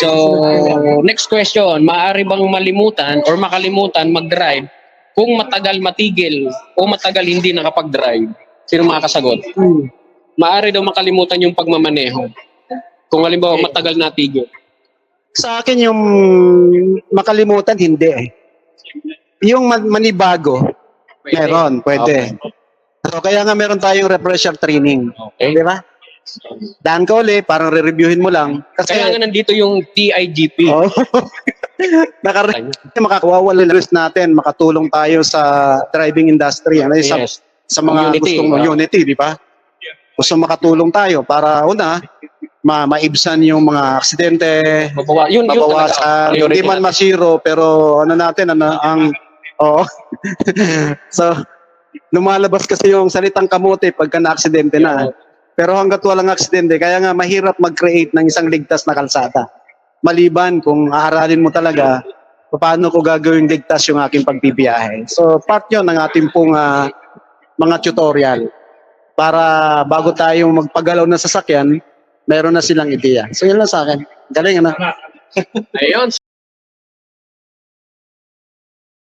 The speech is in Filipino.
So, next question, maaari bang malimutan or makalimutan mag-drive kung matagal matigil o matagal hindi nakapag-drive? Sino makakasagot? Hmm. Maaari daw makalimutan yung pagmamaneho. Kung halimbawa matagal natigil. Sa akin yung makalimutan, hindi eh. Yung man- manibago, meron, pwede. So, kaya nga meron tayong refresher training. Okay. Di ba? Daan ka uli, parang re-reviewin mo lang. Kasi, Kaya nga nandito yung TIGP. oh, nakar- makakawawala ng risk natin, makatulong tayo sa driving industry. Ano, sa, Yes. sa mga Community, gustong ah. unity, di ba? Gusto makatulong tayo para una, ma maibsan yung mga aksidente, Mabawa, yun, yun mabawasan, talaga. hindi man masiro, pero ano natin, ano, ang, oo. so, lumalabas kasi yung salitang kamote pagka na-aksidente na. Pero hanggat walang aksidente, kaya nga mahirap mag-create ng isang ligtas na kalsada. Maliban kung aaralin mo talaga, paano ko gagawing ligtas yung aking pagbibiyahe. So, part yun ng ating pong ah, mga tutorial para bago tayo magpagalaw ng sasakyan, meron na silang ideya. So, yun lang sa akin. Galing, ano? Ayun.